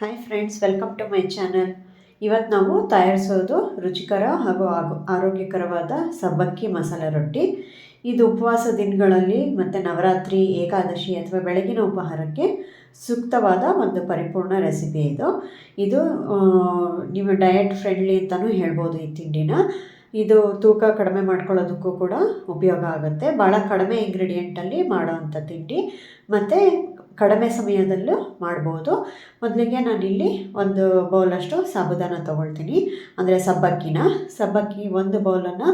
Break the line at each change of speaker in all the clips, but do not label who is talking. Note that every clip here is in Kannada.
Hi friends welcome to my channel ಇವತ್ತು ನಾವು ತಯಾರಿಸೋದು ರುಚಿಕರ ಹಾಗೂ ಆರೋಗ್ಯಕರವಾದ ಸಬ್ಬಕ್ಕಿ ಮಸಾಲೆ ರೊಟ್ಟಿ. ಇದು ಉಪವಾಸ ದಿನಗಳಲ್ಲಿ ಮತ್ತು ನವರಾತ್ರಿ, ಏಕಾದಶಿ ಅಥವಾ ಬೆಳಗಿನ ಉಪಹಾರಕ್ಕೆ ಸೂಕ್ತವಾದ ಒಂದು ಪರಿಪೂರ್ಣ ರೆಸಿಪಿ ಇದು. ಇದು ನೀವು ಡಯಟ್ ಫ್ರೆಂಡ್ಲಿ ಅಂತಲೂ ಹೇಳ್ಬೋದು ಈ ತಿಂಡಿನ. ಇದು ತೂಕ ಕಡಿಮೆ ಮಾಡ್ಕೊಳ್ಳೋದಕ್ಕೂ ಕೂಡ ಉಪಯೋಗ ಆಗುತ್ತೆ. ಭಾಳ ಕಡಿಮೆ ಇಂಗ್ರೀಡಿಯೆಂಟಲ್ಲಿ ಮಾಡೋವಂಥ ತಿಂಡಿ. ಮತ್ತು ಕಡಿಮೆ ಸಮಯದಲ್ಲೂ ಮಾಡ್ಬೋದು. ಮೊದಲಿಗೆ ನಾನಿಲ್ಲಿ ಒಂದು ಬೌಲಷ್ಟು ಸಾಬುದಾನ ತೊಗೊಳ್ತೀನಿ. ಅಂದರೆ ಸಬ್ಬಕ್ಕಿನ. ಸಬ್ಬಕ್ಕಿ ಒಂದು ಬೌಲನ್ನು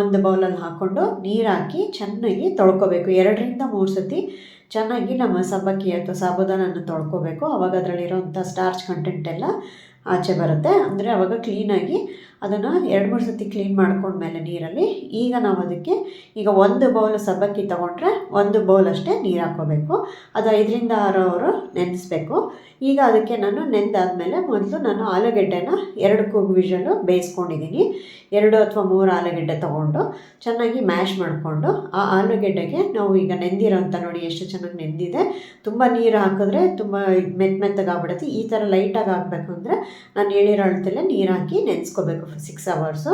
ಒಂದು ಬೌಲಲ್ಲಿ ಹಾಕ್ಕೊಂಡು ನೀರು ಹಾಕಿ ಚೆನ್ನಾಗಿ ತೊಳ್ಕೊಬೇಕು. ಎರಡರಿಂದ ಮೂರು ಸತಿ ಚೆನ್ನಾಗಿ ನಮ್ಮ ಸಬ್ಬಕ್ಕಿ ಅಥವಾ ಸಾಬುದಾನನ ತೊಳ್ಕೊಬೇಕು. ಅವಾಗ ಅದರಲ್ಲಿರೋಂಥ ಸ್ಟಾರ್ಚ್ ಕಂಟೆಂಟ್ ಎಲ್ಲ ಆಚೆ ಬರುತ್ತೆ. ಅಂದರೆ ಆವಾಗ ಕ್ಲೀನಾಗಿ ಅದನ್ನು ಎರಡು ಮೂರು ಸತಿ ಕ್ಲೀನ್ ಮಾಡ್ಕೊಂಡ್ಮೇಲೆ ನೀರಲ್ಲಿ ಈಗ ನಾವು ಅದಕ್ಕೆ ಈಗ ಒಂದು ಬೌಲ್ ಸಬ್ಬಕ್ಕಿ ತೊಗೊಂಡ್ರೆ ಒಂದು ಬೌಲ್ ಅಷ್ಟೇ ನೀರು ಹಾಕ್ಕೋಬೇಕು. ಅದು ಐದರಿಂದ ಆರು ಅವರು ನೆನೆಸ್ಬೇಕು. ಈಗ ಅದಕ್ಕೆ ನಾನು ನೆನೆದಾದ್ಮೇಲೆ ಮೊದಲು ನಾನು ಆಲೂಗೆಡ್ಡೆನ ಎರಡು ಕೂಗು ವಿಷಲು ಬೇಯಿಸ್ಕೊಂಡಿದ್ದೀನಿ ಎರಡು ಅಥವಾ ಮೂರು ಆಲೂಗೆಡ್ಡೆ ತೊಗೊಂಡು ಚೆನ್ನಾಗಿ ಮ್ಯಾಶ್ ಮಾಡಿಕೊಂಡು ಆ ಆಲೂಗೆಡ್ಡೆಗೆ ನಾವು ಈಗ ನೆಂದಿರೋಂಥ ನೋಡಿ ಎಷ್ಟು ಚೆನ್ನಾಗಿ ನೆಂದಿದೆ. ತುಂಬ ನೀರು ಹಾಕಿದ್ರೆ ತುಂಬ ಮೆತ್ತ ಮೆತ್ತಗಾಗ್ಬಿಡುತ್ತೆ. ಈ ಥರ ಲೈಟಾಗಿ ಹಾಕಬೇಕು ಅಂದರೆ ನಾನು ಹೇಳಿರೋ ಅಳತೆಲ್ಲ ನೀರು ಹಾಕಿ ನೆನೆಸ್ಕೋಬೇಕು ಸಿಕ್ಸ್ ಅವರ್ಸು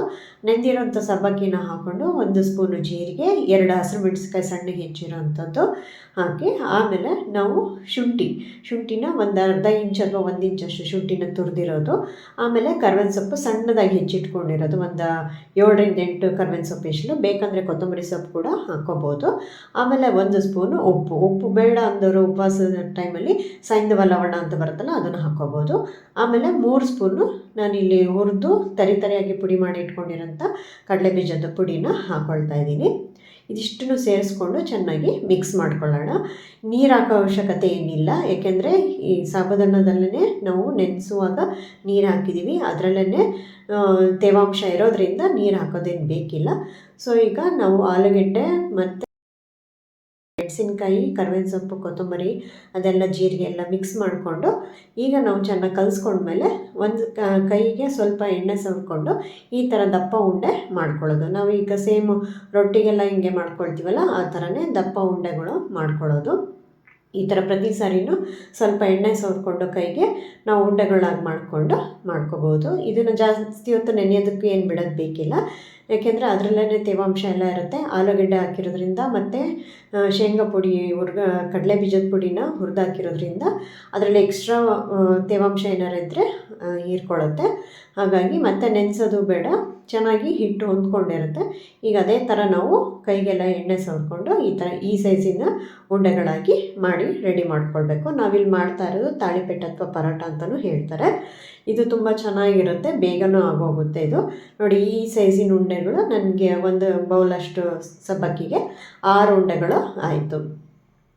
ನೆಂದಿರೋಂಥ ಸಬ್ಬಕ್ಕಿನ ಹಾಕ್ಕೊಂಡು ಒಂದು ಸ್ಪೂನು ಜೀರಿಗೆ, ಎರಡು ಹಸಿರು ಮೆಣಸಿನ್ಕಾಯಿ ಸಣ್ಣಗೆ ಹೆಚ್ಚಿರೋಂಥದ್ದು ಹಾಕಿ ಆಮೇಲೆ ನಾವು ಶುಂಠಿ, ಶುಂಠಿನ ಒಂದು ಅರ್ಧ ಇಂಚ್ ಅಥವಾ ಒಂದು ಇಂಚಷ್ಟು ಶುಂಠಿನ ತುರಿದಿರೋದು. ಆಮೇಲೆ ಕರ್ಬೇವಿನ ಸೊಪ್ಪು ಸಣ್ಣದಾಗಿ ಹೆಚ್ಚಿಟ್ಕೊಂಡಿರೋದು, ಒಂದು ಏಳರಿಂದ ಎಂಟು ಕರ್ಬೇವಿನ ಸೊಪ್ಪು ಎಷ್ಟು ಬೇಕಂದರೆ ಕೊತ್ತಂಬರಿ ಸೊಪ್ಪು ಕೂಡ ಹಾಕ್ಕೋಬೋದು. ಆಮೇಲೆ ಒಂದು ಸ್ಪೂನು ಉಪ್ಪು ಉಪ್ಪು ಬೇಡ ಅಂದವರು ಉಪವಾಸದ ಟೈಮಲ್ಲಿ ಸೈಂಧವ ಲವಣ ಅಂತ ಬರುತ್ತಲ್ಲ ಅದನ್ನು ಹಾಕ್ಕೋಬೋದು. ಆಮೇಲೆ ಮೂರು ಸ್ಪೂನು ನಾನಿಲ್ಲಿ ಹುರಿದು ತರಿ ತರಿಯಾಗಿ ಪುಡಿ ಮಾಡಿ ಇಟ್ಕೊಂಡಿರೋಂಥ ಕಡಲೆ ಬೀಜದ ಪುಡಿನ ಹಾಕ್ಕೊಳ್ತಾ ಇದ್ದೀನಿ. ಇದಿಷ್ಟನ್ನು ಸೇರಿಸ್ಕೊಂಡು ಚೆನ್ನಾಗಿ ಮಿಕ್ಸ್ ಮಾಡ್ಕೊಳ್ಳೋಣ. ನೀರು ಹಾಕೋ ಅವಶ್ಯಕತೆ ಏನಿಲ್ಲ, ಏಕೆಂದರೆ ಈ ಸಾಬುದಾನದಲ್ಲೇ ನಾವು ನೆನೆಸುವಾಗ ನೀರು ಹಾಕಿದ್ದೀವಿ. ಅದರಲ್ಲೇ ತೇವಾಂಶ ಇರೋದ್ರಿಂದ ನೀರು ಹಾಕೋದೇನು ಬೇಕಿಲ್ಲ. ಸೊ ಈಗ ನಾವು ಆಲೂಗೆಡ್ಡೆ ಮತ್ತು ಮೆಣಸಿನ್ಕಾಯಿ ಕರ್ಬೇವಿನ ಸೊಪ್ಪು, ಕೊತ್ತಂಬರಿ ಅದೆಲ್ಲ ಜೀರಿಗೆ ಎಲ್ಲ ಮಿಕ್ಸ್ ಮಾಡಿಕೊಂಡು ಈಗ ನಾವು ಚೆನ್ನಾಗಿ ಕಲಿಸ್ಕೊಂಡ್ಮೇಲೆ ಒಂದು ಕೈಗೆ ಸ್ವಲ್ಪ ಎಣ್ಣೆ ಸವರ್ಕೊಂಡು ಈ ಥರ ದಪ್ಪ ಉಂಡೆ ಮಾಡ್ಕೊಳ್ಳೋದು. ನಾವು ಈಗ ಸೇಮ್ ರೊಟ್ಟಿಗೆಲ್ಲ ಹಿಂಗೆ ಮಾಡ್ಕೊಳ್ತೀವಲ್ಲ, ಆ ಥರನೇ ದಪ್ಪ ಉಂಡೆಗಳು ಮಾಡ್ಕೊಳ್ಳೋದು. ಈ ಥರ ಪ್ರತಿ ಸಾರಿನೂ ಸ್ವಲ್ಪ ಎಣ್ಣೆ ಸವರ್ಕೊಂಡು ಕೈಗೆ ನಾವು ಉಂಡೆಗಳಾಗಿ ಮಾಡಿಕೊಂಡು ಮಾಡ್ಕೋಬೋದು. ಇದನ್ನು ಜಾಸ್ತಿ ಹೊತ್ತು ನೆನೆಯೋದಕ್ಕೂ ಏನು ಬಿಡೋದು ಬೇಕಿಲ್ಲ. ಯಾಕೆಂದರೆ ಅದರಲ್ಲೇ ತೇವಾಂಶ ಎಲ್ಲ ಇರುತ್ತೆ. ಆಲೂಗಡ್ಡೆ ಹಾಕಿರೋದ್ರಿಂದ ಮತ್ತು ಶೇಂಗಾ ಪುಡಿ, ಹುರ್ಗ ಕಡಲೆ ಬೀಜದ ಪುಡಿನ ಹುರಿದು ಹಾಕಿರೋದ್ರಿಂದ ಅದರಲ್ಲಿ ಎಕ್ಸ್ಟ್ರಾ ತೇವಾಂಶ ಏನಾರು ಇದ್ದರೆ ಹೀರ್ಕೊಳ್ಳುತ್ತೆ. ಹಾಗಾಗಿ ಮತ್ತೆ ನೆನೆಸೋದು ಬೇಡ. ಚೆನ್ನಾಗಿ ಹಿಟ್ಟು ಹೊಂದ್ಕೊಂಡಿರುತ್ತೆ. ಈಗ ಅದೇ ಥರ ನಾವು ಕೈಗೆಲ್ಲ ಎಣ್ಣೆ ಸವರ್ಕೊಂಡು ಈ ಥರ ಈ ಸೈಜಿನ ಉಂಡೆಗಳಾಗಿ ಮಾಡಿ ರೆಡಿ ಮಾಡ್ಕೊಳ್ಬೇಕು. ನಾವಿಲ್ಲಿ ಮಾಡ್ತಾ ಇರೋದು ತಾಳಿಪೆಟ್ಟು ಅಥವಾ ಪರೋಟ ಅಂತಲೂ ಹೇಳ್ತಾರೆ. ಇದು ತುಂಬ ಚೆನ್ನಾಗಿರುತ್ತೆ. ಬೇಗನೂ ಆಗೋಗುತ್ತೆ ಇದು. ನೋಡಿ ಈ ಸೈಜಿನ ಉಂಡೆಗಳು ನನಗೆ ಒಂದು ಬೌಲಷ್ಟು ಸಬ್ಬಕ್ಕಿಗೆ ಆರು ಉಂಡೆಗಳು ಆಯಿತು.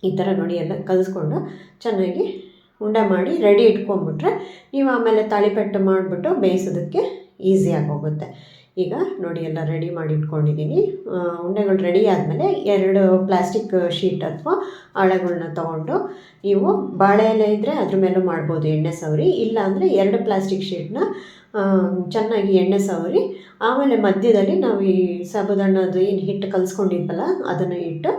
ಈ ಥರ ನೋಡಿ ಎಲ್ಲ ಕಲಿಸ್ಕೊಂಡು ಚೆನ್ನಾಗಿ ಉಂಡೆ ಮಾಡಿ ರೆಡಿ ಇಟ್ಕೊಂಡ್ಬಿಟ್ರೆ ನೀವು ಆಮೇಲೆ ತಾಳಿಪೆಟ್ಟು ಮಾಡಿಬಿಟ್ಟು ಬೇಯಿಸೋದಕ್ಕೆ ಈಸಿಯಾಗಿ ಹೋಗುತ್ತೆ ಈಗ ನೋಡಿ ಎಲ್ಲ ರೆಡಿ ಮಾಡಿ ಇಟ್ಕೊಂಡಿದ್ದೀನಿ. ಉಂಡೆಗಳು ರೆಡಿ ಆದಮೇಲೆ ಎರಡು ಪ್ಲಾಸ್ಟಿಕ್ ಶೀಟ್ ಅಥವಾ ಹಾಳೆಗಳನ್ನ ತೊಗೊಂಡು ನೀವು ಬಾಳೆ ಎಲೆ ಇದ್ದರೆ ಅದ್ರ ಮೇಲೂ ಮಾಡ್ಬೋದು ಎಣ್ಣೆ ಸವರಿ. ಇಲ್ಲ ಅಂದರೆ ಎರಡು ಪ್ಲಾಸ್ಟಿಕ್ ಶೀಟ್ನ ಚೆನ್ನಾಗಿ ಎಣ್ಣೆ ಸವರಿ, ಆಮೇಲೆ ಮಧ್ಯದಲ್ಲಿ ನಾವು ಈ ಸಾಬುದಾಣದ್ದು ಏನು ಹಿಟ್ಟು ಕಲಿಸ್ಕೊಂಡಿದ್ವಲ್ಲ, ಅದನ್ನು ಇಟ್ಟು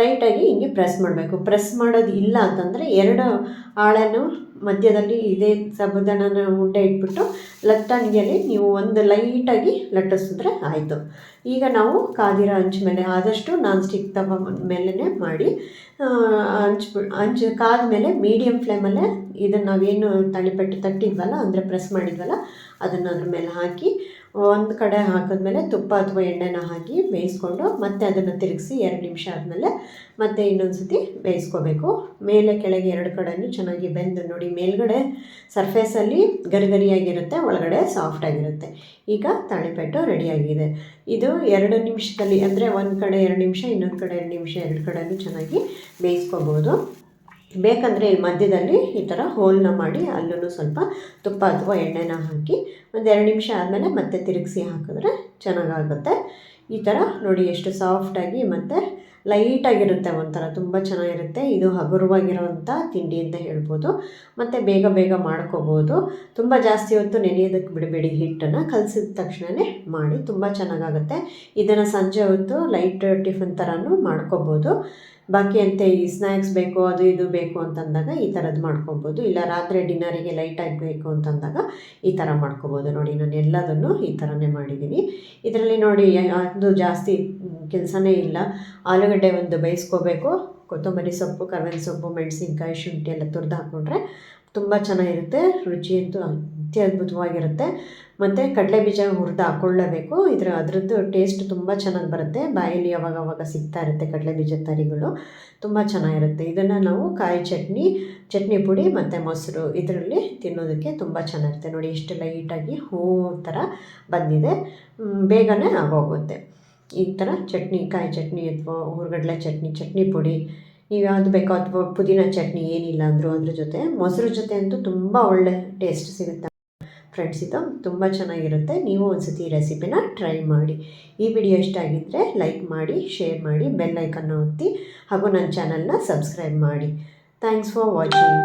ಲೈಟಾಗಿ ಹಿಂಗೆ ಪ್ರೆಸ್ ಮಾಡಬೇಕು. ಪ್ರೆಸ್ ಮಾಡೋದು ಇಲ್ಲ ಅಂತಂದರೆ ಎರಡು ಹಾಳೆನೂ ಮಧ್ಯದಲ್ಲಿ ಇದೇ ಸಾಬುದಾಣನ ಉಂಡೆ ಇಟ್ಬಿಟ್ಟು ಲಟ್ಟಣಿಗೆಯಲ್ಲಿ ನೀವು ಒಂದು ಲೈಟಾಗಿ ಲಟ್ಟಿಸಿದ್ರೆ ಆಯಿತು. ಈಗ ನಾವು ಕಾದಿರೋ ಹಂಚ್ ಮೇಲೆ ಆದಷ್ಟು ನಾನ್ ಸ್ಟಿಕ್ ತವ ಮೇಲೇ ಮಾಡಿ ಆ, ಹಂಚ್ ಹಂಚ್ ಕಾದ ಮೇಲೆ ಮೀಡಿಯಮ್ ಫ್ಲೇಮಲ್ಲೇ ಇದನ್ನು ನಾವೇನು ತಳಿಪೆಟ್ಟು ತಟ್ಟಿದ್ವಲ್ಲ ಅಂದರೆ ಪ್ರೆಸ್ ಮಾಡಿದ್ವಲ್ಲ ಅದನ್ನು ಅದ್ರ ಮೇಲೆ ಹಾಕಿ ಒಂದು ಕಡೆ ಹಾಕಿದ್ಮೇಲೆ ತುಪ್ಪ ಅಥವಾ ಎಣ್ಣೆನ ಹಾಕಿ ಬೇಯಿಸ್ಕೊಂಡು ಮತ್ತೆ ಅದನ್ನು ತಿರುಗಿಸಿ ಎರಡು ನಿಮಿಷ ಆದಮೇಲೆ ಮತ್ತೆ ಇನ್ನೊಂದು ಸತಿ ಬೇಯಿಸ್ಕೋಬೇಕು. ಮೇಲೆ ಕೆಳಗೆ ಎರಡು ಕಡೆಯೂ ಚೆನ್ನಾಗಿ ಬೆಂದು ನೋಡಿ, ಮೇಲ್ಗಡೆ ಸರ್ಫೇಸಲ್ಲಿ ಗರಿಗರಿಯಾಗಿರುತ್ತೆ ಒಳಗಡೆ ಸಾಫ್ಟಾಗಿರುತ್ತೆ ಈಗ ತಾಳಿಪೆಟ್ಟು ರೆಡಿಯಾಗಿದೆ. ಇದು ಎರಡು ನಿಮಿಷದಲ್ಲಿ ಅಂದರೆ ಒಂದು ಕಡೆ ಎರಡು ನಿಮಿಷ, ಇನ್ನೊಂದು ಕಡೆ ಎರಡು ನಿಮಿಷ, ಎರಡು ಕಡೆಯೂ ಚೆನ್ನಾಗಿ ಬೇಯಿಸ್ಕೋಬೋದು ಬೇಕಂದರೆ ಇಲ್ಲಿ ಮಧ್ಯದಲ್ಲಿ ಈ ಥರ ಹೋಲನ್ನ ಮಾಡಿ ಅಲ್ಲೂ ಸ್ವಲ್ಪ ತುಪ್ಪ ಅಥವಾ ಎಣ್ಣೆನ ಹಾಕಿ ಒಂದು ಎರಡು ನಿಮಿಷ ಆದಮೇಲೆ ಮತ್ತೆ ತಿರುಗಿಸಿ ಹಾಕಿದ್ರೆ ಚೆನ್ನಾಗಾಗುತ್ತೆ. ಈ ಥರ ನೋಡಿ ಎಷ್ಟು ಸಾಫ್ಟಾಗಿ ಮತ್ತು ಲೈಟಾಗಿರುತ್ತೆ ಒಂಥರ, ತುಂಬ ಚೆನ್ನಾಗಿರುತ್ತೆ. ಇದು ಹಗುರವಾಗಿರೋವಂಥ ತಿಂಡಿ ಅಂತ ಹೇಳ್ಬೋದು. ಮತ್ತು ಬೇಗ ಬೇಗ ಮಾಡ್ಕೋಬೋದು. ತುಂಬ ಜಾಸ್ತಿ ಹೊತ್ತು ನೆನೆಯೋದಕ್ಕೆ ಬಿಡಬೇಡಿ ಹಿಟ್ಟನ್ನು. ಕಲಸಿದ ತಕ್ಷಣವೇ ಮಾಡಿ ತುಂಬ ಚೆನ್ನಾಗಾಗುತ್ತೆ. ಇದನ್ನು ಸಂಜೆ ಹೊತ್ತು ಲೈಟ್ ಟಿಫನ್ ಥರನೂ ಮಾಡ್ಕೋಬೋದು. ಬಾಕಿ ಅಂತೆ ಈ ಸ್ನ್ಯಾಕ್ಸ್ ಬೇಕು, ಅದು ಇದು ಬೇಕು ಅಂತಂದಾಗ ಈ ಥರದ್ದು ಮಾಡ್ಕೊಬೋದು. ಇಲ್ಲ ರಾತ್ರಿ ಡಿನ್ನರಿಗೆ ಲೈಟಾಗಿ ಬೇಕು ಅಂತಂದಾಗ ಈ ಥರ ಮಾಡ್ಕೊಬೋದು. ನೋಡಿ, ನಾನು ಎಲ್ಲದನ್ನು ಈ ಥರನೇ ಮಾಡಿದ್ದೀನಿ ಇದರಲ್ಲಿ ನೋಡಿ ಅದು ಜಾಸ್ತಿ ಕೆಲಸನೇ ಇಲ್ಲ. ಆಲೂಗಡ್ಡೆ ಒಂದು ಬೇಯಿಸ್ಕೋಬೇಕು. ಕೊತ್ತಂಬರಿ ಸೊಪ್ಪು, ಕರ್ಬೇವಿನ ಸೊಪ್ಪು, ಮೆಣಸಿನ್ಕಾಯಿ, ಶುಂಠಿ ಎಲ್ಲ ತುರಿದು ಹಾಕ್ಕೊಂಡ್ರೆ ತುಂಬ ಚೆನ್ನಾಗಿರುತ್ತೆ. ರುಚಿ ಅಂತೂ ಅತ್ಯದ್ಭುತವಾಗಿರುತ್ತೆ ಮತ್ತು ಕಡಲೆ ಬೀಜ ಹುರಿದು ಹಾಕ್ಕೊಳ್ಳೇಬೇಕು ಇದರ ಅದರದ್ದು ಟೇಸ್ಟ್ ತುಂಬ ಚೆನ್ನಾಗಿ ಬರುತ್ತೆ. ಬಾಯಲ್ಲಿ ಅವಾಗ ಅವಾಗ ಸಿಗ್ತಾ ಇರುತ್ತೆ ಕಡಲೆ ಬೀಜ ತರಿಗಳು. ತುಂಬ ಚೆನ್ನಾಗಿರುತ್ತೆ. ಇದನ್ನು ನಾವು ಕಾಯಿ ಚಟ್ನಿ ಚಟ್ನಿ ಪುಡಿ ಮತ್ತು ಮೊಸರು ಇದರಲ್ಲಿ ತಿನ್ನೋದಕ್ಕೆ ತುಂಬ ಚೆನ್ನಾಗಿರುತ್ತೆ. ನೋಡಿ ಇಷ್ಟು ಲೈಟಾಗಿ ಹೂ ಥರ ಬಂದಿದೆ. ಬೇಗನೆ ಆಗೋಗುತ್ತೆ. ಈ ಥರ ಚಟ್ನಿ, ಕಾಯಿ ಚಟ್ನಿ ಅಥವಾ ಹುರ್ಗಡ್ಲೆ ಚಟ್ನಿ ಚಟ್ನಿ ಪುಡಿ. ನೀವು ಯಾವ್ದು ಬೇಕೋ ಅಥವಾ ಪುದೀನ ಚಟ್ನಿ ಏನಿಲ್ಲ ಅಂದರೂ ಅದ್ರ ಜೊತೆ. ಮೊಸರು ಜೊತೆ ಅಂತೂ ತುಂಬ ಒಳ್ಳೆ ಟೇಸ್ಟ್ ಸಿಗುತ್ತೆ. ಫ್ರೆಂಡ್ಸ್ ಇದು ತುಂಬ ಚೆನ್ನಾಗಿರುತ್ತೆ. ನೀವು ಒಂದು ಸತಿ ರೆಸಿಪಿನ ಟ್ರೈ ಮಾಡಿ. ಈ ವಿಡಿಯೋ ಇಷ್ಟ ಆಗಿದ್ದರೆ ಲೈಕ್ ಮಾಡಿ ಶೇರ್ ಮಾಡಿ ಬೆಲ್ ಐಕನ್ನ ಒತ್ತಿ ಹಾಗೂ ನನ್ನ ಚಾನಲ್ನ ಸಬ್ಸ್ಕ್ರೈಬ್ ಮಾಡಿ. Thanks for watching